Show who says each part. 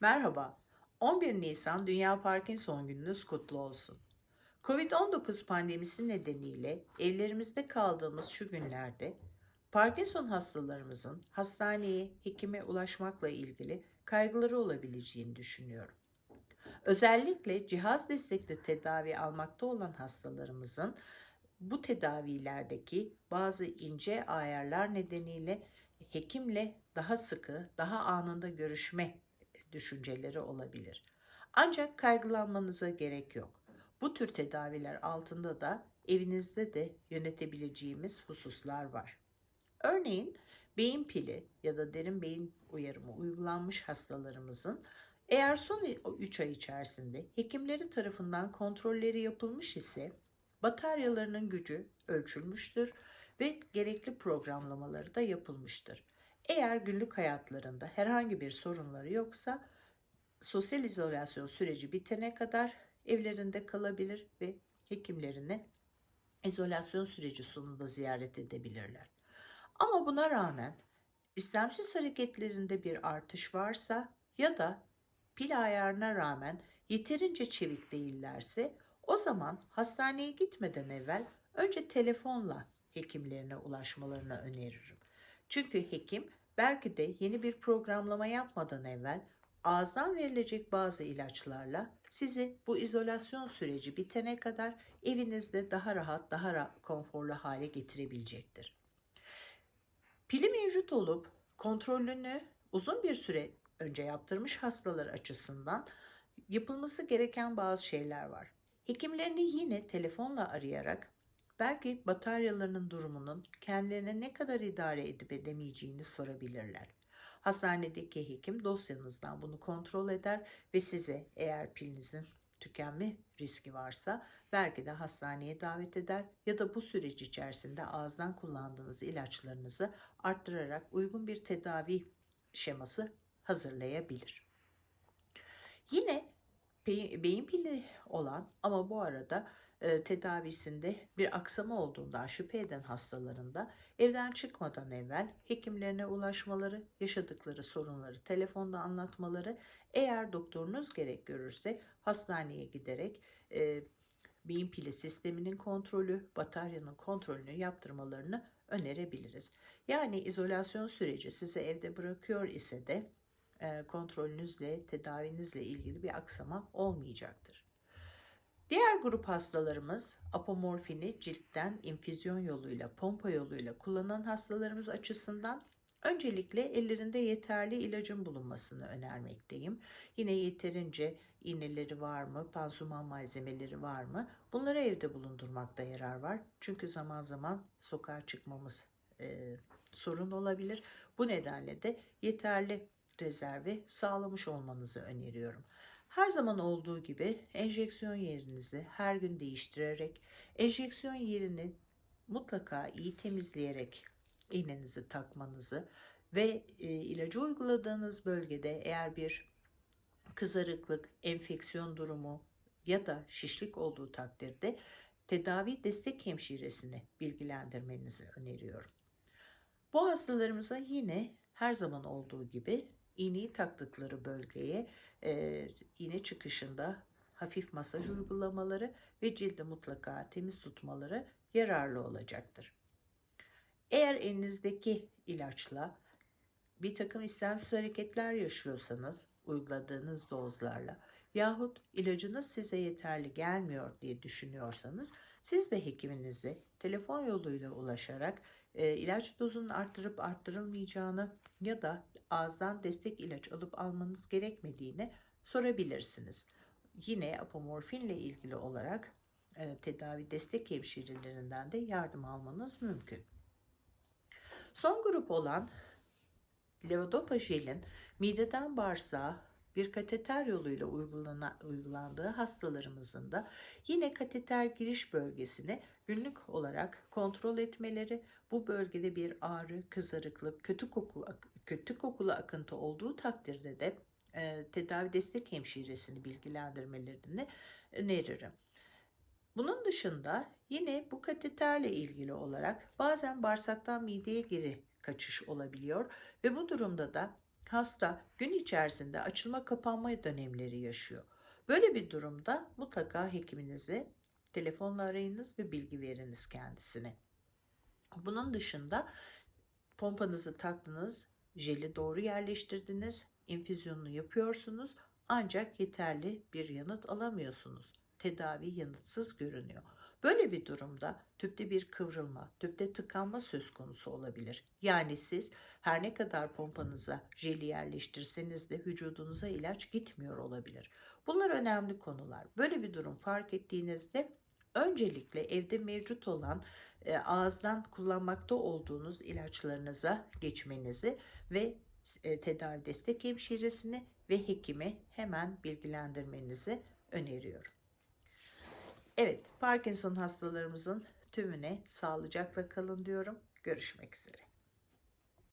Speaker 1: Merhaba. 11 Nisan Dünya Parkinson Gününüz kutlu olsun. Covid-19 pandemisi nedeniyle evlerimizde kaldığımız şu günlerde Parkinson hastalarımızın hastaneye, hekime ulaşmakla ilgili kaygıları olabileceğini düşünüyorum. Özellikle cihaz destekli tedavi almakta olan hastalarımızın bu tedavilerdeki bazı ince ayarlar nedeniyle hekimle daha sıkı, daha anında görüşme düşünceleri olabilir. Ancak kaygılanmanıza gerek yok. Bu tür tedaviler altında da evinizde de yönetebileceğimiz hususlar var. Örneğin beyin pili ya da derin beyin uyarımı uygulanmış hastalarımızın eğer son 3 ay içerisinde hekimleri tarafından kontrolleri yapılmış ise bataryalarının gücü ölçülmüştür ve gerekli programlamaları da yapılmıştır. Eğer günlük hayatlarında herhangi bir sorunları yoksa sosyal izolasyon süreci bitene kadar evlerinde kalabilir ve hekimlerini izolasyon süreci sonunda ziyaret edebilirler. Ama buna rağmen istemsiz hareketlerinde bir artış varsa ya da pil ayarına rağmen yeterince çevik değillerse o zaman hastaneye gitmeden evvel önce telefonla hekimlerine ulaşmalarını öneririm. Çünkü hekim belki de yeni bir programlama yapmadan evvel ağızdan verilecek bazı ilaçlarla sizi bu izolasyon süreci bitene kadar evinizde daha rahat, daha ra- konforlu hale getirebilecektir. Pili mevcut olup kontrolünü uzun bir süre önce yaptırmış hastalar açısından yapılması gereken bazı şeyler var. Hekimlerini yine telefonla arayarak belki bataryalarının durumunun kendilerine ne kadar idare edip edemeyeceğini sorabilirler. Hastanedeki hekim dosyanızdan bunu kontrol eder ve size eğer pilinizin tükenme riski varsa belki de hastaneye davet eder ya da bu süreç içerisinde ağızdan kullandığınız ilaçlarınızı arttırarak uygun bir tedavi şeması hazırlayabilir. Yine beyin pili olan ama bu arada e, tedavisinde bir aksama olduğundan şüphe eden hastalarında evden çıkmadan evvel hekimlerine ulaşmaları, yaşadıkları sorunları telefonda anlatmaları, eğer doktorunuz gerek görürse hastaneye giderek e, beyin pili sisteminin kontrolü, bataryanın kontrolünü yaptırmalarını önerebiliriz. Yani izolasyon süreci sizi evde bırakıyor ise de e, kontrolünüzle, tedavinizle ilgili bir aksama olmayacaktır. Diğer grup hastalarımız apomorfini ciltten infüzyon yoluyla, pompa yoluyla kullanan hastalarımız açısından öncelikle ellerinde yeterli ilacın bulunmasını önermekteyim. Yine yeterince iğneleri var mı, pansuman malzemeleri var mı? Bunları evde bulundurmakta yarar var. Çünkü zaman zaman sokağa çıkmamız e, sorun olabilir. Bu nedenle de yeterli rezervi sağlamış olmanızı öneriyorum. Her zaman olduğu gibi enjeksiyon yerinizi her gün değiştirerek, enjeksiyon yerini mutlaka iyi temizleyerek iğnenizi takmanızı ve e, ilacı uyguladığınız bölgede eğer bir kızarıklık, enfeksiyon durumu ya da şişlik olduğu takdirde tedavi destek hemşiresini bilgilendirmenizi öneriyorum. Bu hastalarımıza yine her zaman olduğu gibi iğneyi taktıkları bölgeye e, iğne çıkışında hafif masaj uygulamaları ve cildi mutlaka temiz tutmaları yararlı olacaktır. Eğer elinizdeki ilaçla bir takım istemsiz hareketler yaşıyorsanız uyguladığınız dozlarla yahut ilacınız size yeterli gelmiyor diye düşünüyorsanız siz de hekiminize telefon yoluyla ulaşarak e, ilaç dozunun arttırıp arttırılmayacağını ya da ağızdan destek ilaç alıp almanız gerekmediğini sorabilirsiniz. Yine apomorfinle ilgili olarak e, tedavi destek hemşirelerinden de yardım almanız mümkün. Son grup olan levodopa jelin mideden bağırsağa bir kateter yoluyla uygulandığı hastalarımızın da yine kateter giriş bölgesini günlük olarak kontrol etmeleri, bu bölgede bir ağrı, kızarıklık, kötü koku, kötü kokulu akıntı olduğu takdirde de e, tedavi destek hemşiresini bilgilendirmelerini öneririm. Bunun dışında yine bu kateterle ilgili olarak bazen bağırsaktan mideye geri kaçış olabiliyor ve bu durumda da Hasta gün içerisinde açılma kapanma dönemleri yaşıyor. Böyle bir durumda mutlaka hekiminizi telefonla arayınız ve bilgi veriniz kendisine. Bunun dışında pompanızı taktınız, jeli doğru yerleştirdiniz, infüzyonunu yapıyorsunuz ancak yeterli bir yanıt alamıyorsunuz. Tedavi yanıtsız görünüyor. Böyle bir durumda tüpte bir kıvrılma, tüpte tıkanma söz konusu olabilir. Yani siz her ne kadar pompanıza jeli yerleştirseniz de vücudunuza ilaç gitmiyor olabilir. Bunlar önemli konular. Böyle bir durum fark ettiğinizde öncelikle evde mevcut olan e, ağızdan kullanmakta olduğunuz ilaçlarınıza geçmenizi ve e, tedavi destek hemşiresini ve hekimi hemen bilgilendirmenizi öneriyorum. Evet, Parkinson hastalarımızın tümüne sağlıcakla kalın diyorum. Görüşmek üzere.